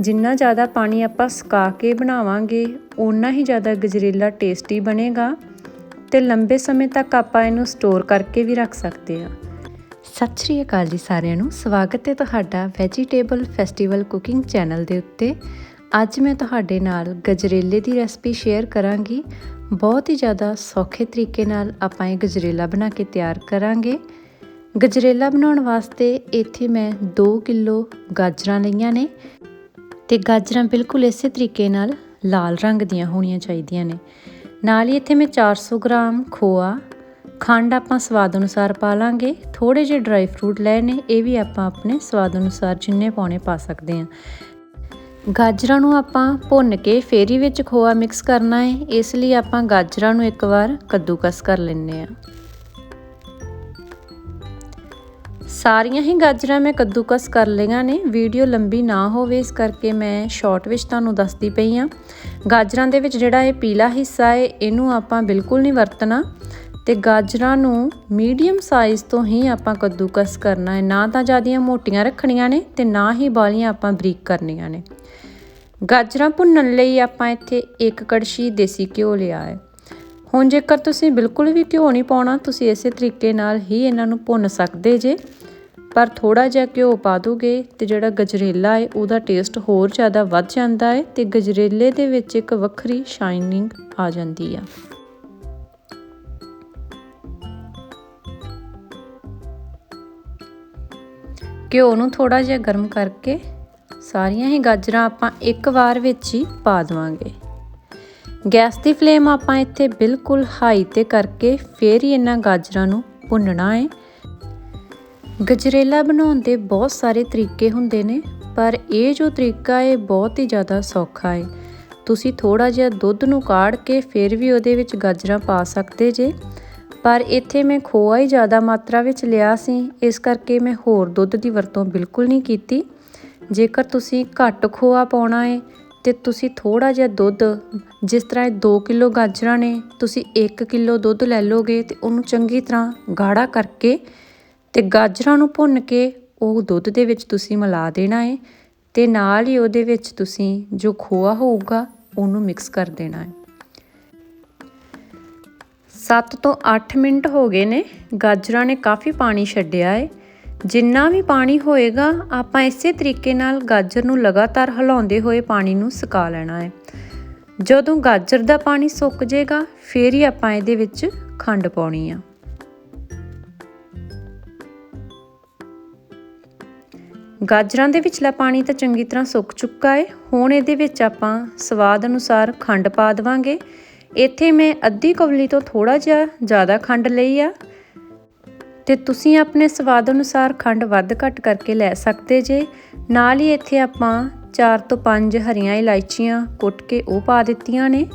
ਜਿੰਨਾ ਜ਼ਿਆਦਾ ਪਾਣੀ ਆਪਾਂ ਸੁਕਾ ਕੇ ਬਣਾਵਾਂਗੇ, ਓਨਾ ਹੀ ਜ਼ਿਆਦਾ ਗਜਰੇਲਾ ਟੇਸਟੀ ਬਣੇਗਾ ਤੇ ਲੰਬੇ ਸਮੇਂ ਤੱਕ ਆਪਾਂ ਇਹਨੂੰ ਸਟੋਰ ਕਰਕੇ ਵੀ ਰੱਖ ਸਕਦੇ ਹਾਂ। ਸਤਿ ਸ਼੍ਰੀ ਅਕਾਲ ਜੀ ਸਾਰਿਆਂ ਨੂੰ। ਸਵਾਗਤ ਹੈ ਤੁਹਾਡਾ ਵੈਜੀਟੇਬਲ ਫੈਸਟੀਵਲ ਕੁਕਿੰਗ ਚੈਨਲ ਦੇ ਉੱਤੇ। ਅੱਜ ਮੈਂ ਤੁਹਾਡੇ ਨਾਲ ਗਜਰੇਲੇ ਦੀ ਰੈਸਪੀ ਸ਼ੇਅਰ ਕਰਾਂਗੀ। ਬਹੁਤ ਹੀ ਜ਼ਿਆਦਾ ਸੌਖੇ ਤਰੀਕੇ ਨਾਲ ਆਪਾਂ ਇਹ ਗਜਰੇਲਾ ਬਣਾ ਕੇ ਤਿਆਰ ਕਰਾਂਗੇ। ਗਜਰੇਲਾ ਬਣਾਉਣ ਵਾਸਤੇ ਇੱਥੇ ਮੈਂ 2 ਕਿਲੋ ਗਾਜਰਾਂ ਲਈਆਂ ਨੇ। ਤੇ ਗਾਜਰਾਂ ਬਿਲਕੁਲ ਇਸੇ ਤਰੀਕੇ ਨਾਲ ਲਾਲ ਰੰਗ ਦੀਆਂ ਹੋਣੀਆਂ ਚਾਹੀਦੀਆਂ ਨੇ। ਨਾਲ ਹੀ ਇੱਥੇ ਮੈਂ 400 ਗ੍ਰਾਮ ਖੋਆ, ਖੰਡ ਆਪਾਂ ਸਵਾਦ ਅਨੁਸਾਰ ਪਾ ਲਾਂਗੇ। ਥੋੜੇ ਜਿਹੇ ਡਰਾਈ ਫਰੂਟ ਲਏ ਨੇ, ਇਹ ਵੀ ਆਪਾਂ ਆਪਣੇ ਸਵਾਦ ਅਨੁਸਾਰ ਜਿੰਨੇ ਪਾਉਣੇ ਪਾ ਸਕਦੇ ਹਾਂ। ਗਾਜਰਾਂ ਨੂੰ ਆਪਾਂ ਭੁੰਨ ਕੇ ਫੇਰੀ ਵਿੱਚ ਖੋਆ ਮਿਕਸ ਕਰਨਾ ਹੈ, ਇਸ ਲਈ ਆਪਾਂ ਗਾਜਰਾਂ ਨੂੰ ਇੱਕ ਵਾਰ ਕੱਦੂਕਸ ਕਰ ਲੈਂਦੇ ਆ ਸਾਰੀਆਂ ਹੀ ਗਾਜਰਾਂ ਮੈਂ ਕੱਦੂਕਸ ਕਰ ਲਈਆਂ ਨੇ। ਵੀਡੀਓ ਲੰਬੀ ਨਾ ਹੋਵੇ, ਇਸ ਕਰਕੇ ਮੈਂ ਸ਼ਾਰਟ ਵਿੱਚ ਤੁਹਾਨੂੰ ਦੱਸਦੀ ਪਈ ਆ ਗਾਜਰਾਂ ਦੇ ਵਿੱਚ ਜਿਹੜਾ ਇਹ ਪੀਲਾ ਹਿੱਸਾ ਹੈ, ਇਹਨੂੰ ਆਪਾਂ ਬਿਲਕੁਲ ਨਹੀਂ ਵਰਤਣਾ। ਤੇ ਗਾਜਰਾਂ ਨੂੰ ਮੀਡੀਅਮ ਸਾਈਜ਼ ਤੋਂ ਹੀ ਆਪਾਂ ਕੱਦੂਕਸ ਕਰਨਾ ਹੈ। ਨਾ ਤਾਂ ਜ਼ਿਆਦੀਆਂ ਮੋਟੀਆਂ ਰੱਖਣੀਆਂ ਨੇ ਤੇ ਨਾ ਹੀ ਬਾਲੀਆਂ ਆਪਾਂ ਬਰੀਕ ਕਰਨੀਆਂ ਨੇ। ਗਾਜਰਾਂ ਭੁੰਨਣ ਲਈ ਆਪਾਂ ਇੱਥੇ ਇੱਕ ਕੜਛੀ ਦੇਸੀ ਘਿਓ ਲਿਆ ਹੈ। ਹੁਣ ਜੇਕਰ ਤੁਸੀਂ ਬਿਲਕੁਲ ਵੀ ਘਿਓ ਨਹੀਂ ਪਾਉਣਾ, ਤੁਸੀਂ ਇਸੇ ਤਰੀਕੇ ਨਾਲ ਹੀ ਇਹਨਾਂ ਨੂੰ ਭੁੰਨ ਸਕਦੇ ਜੇ। ਪਰ ਥੋੜਾ ਜਿਹਾ ਘਿਓ ਪਾ ਦੋਗੇ ਤੇ ਜਿਹੜਾ ਗਜਰੇਲਾ ਹੈ, ਉਹਦਾ ਟੇਸਟ ਹੋਰ ਜ਼ਿਆਦਾ ਵੱਧ ਜਾਂਦਾ ਹੈ ਤੇ ਗਜਰੇਲੇ ਦੇ ਵਿੱਚ ਇੱਕ ਵੱਖਰੀ ਸ਼ਾਈਨਿੰਗ ਆ ਜਾਂਦੀ ਆ। ਘਿਓ ਨੂੰ ਥੋੜਾ ਜਿਹਾ ਗਰਮ ਕਰਕੇ ਸਾਰੀਆਂ ਹੀ ਗਾਜਰਾਂ ਆਪਾਂ ਇੱਕ ਵਾਰ ਵਿੱਚ ਹੀ ਪਾ ਦਵਾਂਗੇ। ਗੈਸ ਦੀ ਫਲੇਮ ਆਪਾਂ ਇੱਥੇ ਬਿਲਕੁਲ ਹਾਈ ਤੇ ਕਰਕੇ ਫੇਰ ਹੀ ਇਹਨਾਂ ਗਾਜਰਾਂ ਨੂੰ ਭੁੰਨਣਾ ਹੈ। ਗਜਰੇਲਾ ਬਣਾਉਣ ਦੇ ਬਹੁਤ ਸਾਰੇ ਤਰੀਕੇ ਹੁੰਦੇ ਨੇ, ਪਰ ਇਹ ਜੋ ਤਰੀਕਾ ਹੈ ਬਹੁਤ ਹੀ ਜ਼ਿਆਦਾ ਸੌਖਾ ਹੈ ਤੁਸੀਂ ਥੋੜਾ ਜਿਹਾ ਦੁੱਧ ਨੂੰ ਕਾੜ ਕੇ ਫਿਰ ਵੀ ਉਹਦੇ ਵਿੱਚ ਗਾਜਰਾਂ ਪਾ ਸਕਦੇ ਜੇ। ਪਰ ਇੱਥੇ ਮੈਂ ਖੋਆ ਹੀ ਜ਼ਿਆਦਾ ਮਾਤਰਾ ਵਿੱਚ ਲਿਆ ਸੀ, ਇਸ ਕਰਕੇ ਮੈਂ ਹੋਰ ਦੁੱਧ ਦੀ ਵਰਤੋਂ ਬਿਲਕੁਲ ਨਹੀਂ ਕੀਤੀ। ਜੇਕਰ ਤੁਸੀਂ ਘੱਟ ਖੋਆ ਪਾਉਣਾ ਹੈ ਤੇ ਤੁਸੀਂ ਥੋੜਾ ਜਿਹਾ ਦੁੱਧ, ਜਿਸ ਤਰ੍ਹਾਂ ਇਹ 2 ਕਿਲੋ ਗਾਜਰਾਂ ਨੇ, ਤੁਸੀਂ 1 ਕਿਲੋ ਦੁੱਧ ਲੈ ਲੋਗੇ ਤੇ ਉਹਨੂੰ ਚੰਗੀ ਤਰ੍ਹਾਂ ਗਾੜਾ ਕਰਕੇ ਅਤੇ ਗਾਜਰਾਂ ਨੂੰ ਭੁੰਨ ਕੇ ਉਹ ਦੁੱਧ ਦੇ ਵਿੱਚ ਤੁਸੀਂ ਮਿਲਾ ਦੇਣਾ ਹੈ ਅਤੇ ਨਾਲ ਹੀ ਉਹਦੇ ਵਿੱਚ ਤੁਸੀਂ ਜੋ ਖੋਆ ਹੋਊਗਾ ਉਹਨੂੰ ਮਿਕਸ ਕਰ ਦੇਣਾ ਹੈ 7 ਤੋਂ 8 ਮਿੰਟ ਹੋ ਗਏ ਨੇ, ਗਾਜਰਾਂ ਨੇ ਕਾਫੀ ਪਾਣੀ ਛੱਡਿਆ ਹੈ ਜਿੰਨਾ ਵੀ ਪਾਣੀ ਹੋਏਗਾ, ਆਪਾਂ ਇਸੇ ਤਰੀਕੇ ਨਾਲ ਗਾਜਰ ਨੂੰ ਲਗਾਤਾਰ ਹਿਲਾਉਂਦੇ ਹੋਏ ਪਾਣੀ ਨੂੰ ਸੁਕਾ ਲੈਣਾ ਹੈ ਜਦੋਂ ਗਾਜਰ ਦਾ ਪਾਣੀ ਸੁੱਕ ਜਾਏਗਾ ਫੇਰ ਹੀ ਆਪਾਂ ਇਹਦੇ ਵਿੱਚ ਖੰਡ ਪਾਉਣੀ ਆ। ਗਾਜਰਾਂ ਦੇ ਵਿਚਲਾ ਪਾਣੀ ਤਾਂ ਚੰਗੀ ਤਰ੍ਹਾਂ ਸੁੱਕ ਚੁੱਕਾ ਹੈ ਹੁਣ ਇਹਦੇ ਵਿੱਚ ਆਪਾਂ ਸਵਾਦ ਅਨੁਸਾਰ ਖੰਡ ਪਾ ਦੇਵਾਂਗੇ। ਇੱਥੇ ਮੈਂ ਅੱਧੀ ਕਵਲੀ ਤੋਂ ਥੋੜਾ ਜਿਹਾ ਜ਼ਿਆਦਾ ਖੰਡ ਲਈ ਆ। ਤੇ ਤੁਸੀਂ ਆਪਣੇ ਸਵਾਦ ਅਨੁਸਾਰ ਖੰਡ ਵੱਧ ਘੱਟ ਕਰਕੇ ਲੈ ਸਕਦੇ ਜੇ। ਨਾਲ ਹੀ ਇੱਥੇ ਆਪਾਂ 4 ਤੋਂ 5 ਹਰੀਆਂ ਇਲਾਇਚੀਆਂ ਕੁੱਟ ਕੇ ਉਹ ਪਾ ਦਿੱਤੀਆਂ ਨੇ।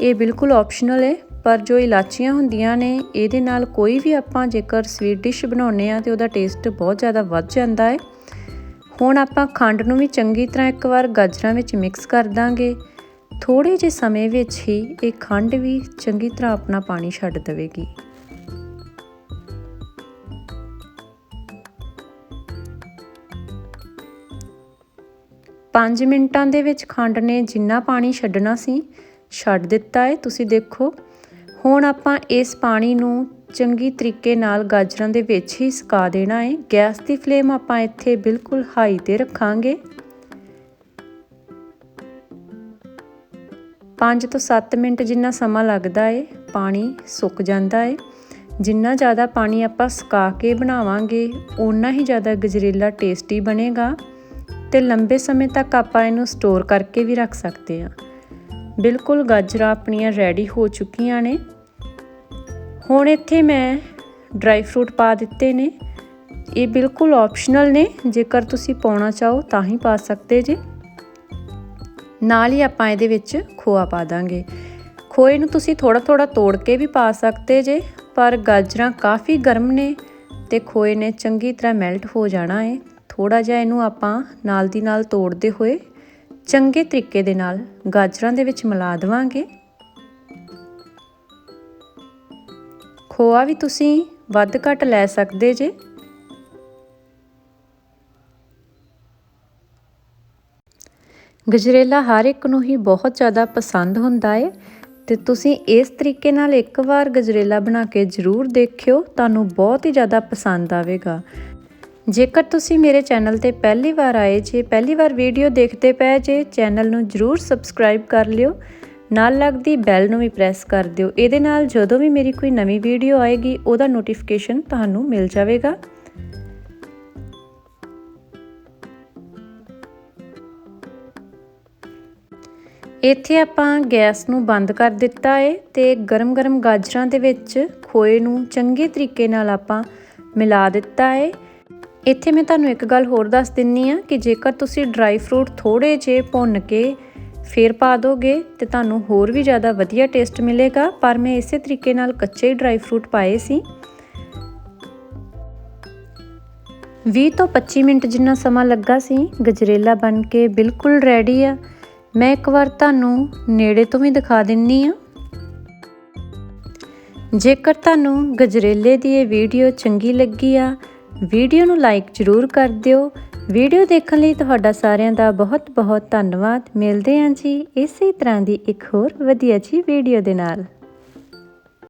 ਇਹ ਬਿਲਕੁਲ ਆਪਸ਼ਨਲ ਹੈ ਪਰ ਜੋ ਇਲਾਚੀਆਂ ਹੁੰਦੀਆਂ ਨੇ, ਇਹਦੇ ਨਾਲ ਕੋਈ ਵੀ ਆਪਾਂ ਜੇਕਰ ਸਵੀਟ ਡਿਸ਼ ਬਣਾਉਨੇ ਆ ਤੇ ਉਹਦਾ ਟੇਸਟ ਬਹੁਤ ਜ਼ਿਆਦਾ ਵੱਧ ਜਾਂਦਾ ਹੈ ਹੁਣ ਆਪਾਂ ਖੰਡ ਨੂੰ ਵੀ ਚੰਗੀ ਤਰ੍ਹਾਂ ਇੱਕ ਵਾਰ ਗਾਜਰਾਂ ਵਿੱਚ ਮਿਕਸ ਕਰ ਦਾਂਗੇ। ਥੋੜੇ ਜਿਹੇ ਸਮੇਂ ਵਿੱਚ ਹੀ ਇਹ ਖੰਡ ਵੀ ਚੰਗੀ ਤਰ੍ਹਾਂ ਆਪਣਾ ਪਾਣੀ ਛੱਡ ਦੇਵੇਗੀ। ਪੰਜ ਮਿੰਟਾਂ ਦੇ ਵਿੱਚ ਖੰਡ ਨੇ ਜਿੰਨਾ ਪਾਣੀ ਛੱਡਣਾ ਸੀ, ਛੱਡ ਦਿੱਤਾ ਹੈ ਤੁਸੀਂ ਦੇਖੋ, ਹੁਣ ਆਪਾਂ ਇਸ ਪਾਣੀ ਨੂੰ ਚੰਗੀ ਤਰੀਕੇ ਨਾਲ ਗਾਜਰਾਂ ਦੇ ਵਿੱਚ ਹੀ ਸੁਕਾ ਦੇਣਾ ਹੈ ਗੈਸ ਦੀ ਫਲੇਮ ਆਪਾਂ ਇੱਥੇ ਬਿਲਕੁਲ ਹਾਈ ਤੇ ਰੱਖਾਂਗੇ। 5 ਤੋਂ 7 ਮਿੰਟ ਜਿੰਨਾ ਸਮਾਂ ਲੱਗਦਾ ਹੈ ਪਾਣੀ ਸੁੱਕ ਜਾਂਦਾ ਹੈ ਜਿੰਨਾ ਜ਼ਿਆਦਾ ਪਾਣੀ ਆਪਾਂ ਸੁਕਾ ਕੇ ਬਣਾਵਾਂਗੇ, ਓਨਾ ਹੀ ਜ਼ਿਆਦਾ ਗਜਰੇਲਾ ਟੇਸਟੀ ਬਣੇਗਾ। ਤੇ ਲੰਬੇ ਸਮੇਂ ਤੱਕ ਆਪਾਂ ਇਹਨੂੰ ਸਟੋਰ ਕਰਕੇ ਵੀ ਰੱਖ ਸਕਦੇ ਹਾਂ। ਬਿਲਕੁਲ ਗਾਜਰਾਂ ਆਪਣੀਆਂ ਰੈਡੀ ਹੋ ਚੁੱਕੀਆਂ ਨੇ। ਹੁਣ ਇੱਥੇ ਮੈਂ ਡਰਾਈ ਫਰੂਟ ਪਾ ਦਿੱਤੇ ਨੇ। ਇਹ ਬਿਲਕੁਲ ਆਪਸ਼ਨਲ ਨੇ। ਜੇਕਰ ਤੁਸੀਂ ਪਾਉਣਾ ਚਾਹੋ ਤਾਂ ਹੀ ਪਾ ਸਕਦੇ ਜੇ। ਨਾਲ ਹੀ ਆਪਾਂ ਇਹਦੇ ਵਿੱਚ ਖੋਆ ਪਾ ਦਾਂਗੇ। ਖੋਏ ਨੂੰ ਤੁਸੀਂ ਥੋੜਾ ਥੋੜਾ ਤੋੜ ਕੇ ਵੀ ਪਾ ਸਕਦੇ ਜੇ, ਪਰ ਗਾਜਰਾਂ ਕਾਫੀ ਗਰਮ ਨੇ ਤੇ ਖੋਏ ਨੇ ਚੰਗੀ ਤਰ੍ਹਾਂ ਮੈਲਟ ਹੋ ਜਾਣਾ ਹੈ ਥੋੜਾ ਜਿਹਾ ਇਹਨੂੰ ਆਪਾਂ ਨਾਲ ਦੀ ਨਾਲ ਤੋੜਦੇ ਹੋਏ ਚੰਗੇ ਤਰੀਕੇ ਦੇ ਨਾਲ ਗਾਜਰਾਂ ਦੇ ਵਿੱਚ ਮਿਲਾ ਦੇਵਾਂਗੇ। ਖੋਆ ਵੀ ਤੁਸੀਂ ਵੱਧ ਘੱਟ ਲੈ ਸਕਦੇ ਜੇ? ਗਜਰੇਲਾ ਹਰ ਇੱਕ ਨੂੰ ਹੀ ਬਹੁਤ ਜ਼ਿਆਦਾ ਪਸੰਦ ਹੁੰਦਾ ਹੈ ਤੇ ਤੁਸੀਂ ਇਸ ਤਰੀਕੇ ਨਾਲ ਇੱਕ ਵਾਰ ਗਜਰੇਲਾ ਬਣਾ ਕੇ ਜ਼ਰੂਰ ਦੇਖਿਓ, ਤੁਹਾਨੂੰ ਬਹੁਤ ਹੀ ਜ਼ਿਆਦਾ ਪਸੰਦ ਆਵੇਗਾ। ਜੇਕਰ ਤੁਸੀਂ ਮੇਰੇ ਚੈਨਲ ਤੇ ਪਹਿਲੀ ਵਾਰ ਆਏ ਜੇ, ਪਹਿਲੀ ਵਾਰ ਵੀਡੀਓ ਦੇਖਦੇ ਪਏ ਜੇ, ਚੈਨਲ ਨੂੰ ਜ਼ਰੂਰ ਸਬਸਕ੍ਰਾਈਬ ਕਰ ਲਿਓ ਨਾਲ ਲੱਗਦੀ ਬੈਲ ਨੂੰ ਵੀ ਪ੍ਰੈਸ ਕਰ ਦਿਓ। ਇਹਦੇ ਨਾਲ ਜਦੋਂ ਵੀ ਮੇਰੀ ਕੋਈ ਨਵੀਂ ਵੀਡੀਓ ਆਏਗੀ, ਉਹਦਾ ਨੋਟੀਫਿਕੇਸ਼ਨ ਤੁਹਾਨੂੰ ਮਿਲ ਜਾਵੇਗਾ। ਇੱਥੇ ਆਪਾਂ ਗੈਸ ਨੂੰ ਬੰਦ ਕਰ ਦਿੱਤਾ ਹੈ ਤੇ ਗਰਮ-ਗਰਮ ਗਾਜਰਾਂ ਦੇ ਵਿੱਚ ਖੋਏ ਨੂੰ ਚੰਗੇ ਤਰੀਕੇ ਨਾਲ ਆਪਾਂ ਮਿਲਾ ਦਿੱਤਾ ਹੈ ਇੱਥੇ ਮੈਂ ਤੁਹਾਨੂੰ ਇੱਕ ਗੱਲ ਹੋਰ ਦੱਸ ਦਿੰਨੀ ਆ ਕਿ ਜੇਕਰ ਤੁਸੀਂ ਡਰਾਈ ਫਰੂਟ ਥੋੜੇ ਜੇ ਭੁੰਨ ਕੇ ਫਿਰ ਪਾ ਦੋਗੇ ਤੇ ਤੁਹਾਨੂੰ ਹੋਰ ਵੀ ਜ਼ਿਆਦਾ ਵਧੀਆ ਟੇਸਟ ਮਿਲੇਗਾ। ਪਰ ਮੈਂ ਇਸੇ ਤਰੀਕੇ ਨਾਲ ਕੱਚੇ ਹੀ ਡਰਾਈ ਫਰੂਟ ਪਾਏ ਸੀ। 20 ਤੋਂ 25 ਮਿੰਟ ਜਿੰਨਾ ਸਮਾਂ ਲੱਗਾ ਸੀ, ਗਜਰੇਲਾ ਬਣ ਕੇ ਬਿਲਕੁਲ ਰੈਡੀ ਆ। ਮੈਂ ਇੱਕ ਵਾਰ ਤੁਹਾਨੂੰ ਨੇੜੇ ਤੋਂ ਵੀ ਦਿਖਾ ਦਿੰਨੀ ਆ। ਜੇਕਰ ਤੁਹਾਨੂੰ ਗਜਰੇਲੇ ਦੀ ਇਹ ਵੀਡੀਓ ਚੰਗੀ ਲੱਗੀ ਆ ਵੀਡੀਓ ਨੂੰ ਲਾਈਕ ਜ਼ਰੂਰ ਕਰ ਦਿਓ ਵੀਡੀਓ ਦੇਖਣ ਲਈ ਤੁਹਾਡਾ ਸਾਰਿਆਂ ਦਾ ਬਹੁਤ ਬਹੁਤ ਧੰਨਵਾਦ। ਮਿਲਦੇ ਹਾਂ ਜੀ ਇਸੇ ਤਰ੍ਹਾਂ ਦੀ ਇੱਕ ਹੋਰ ਵਧੀਆ ਜੀ ਵੀਡੀਓ ਦੇ ਨਾਲ।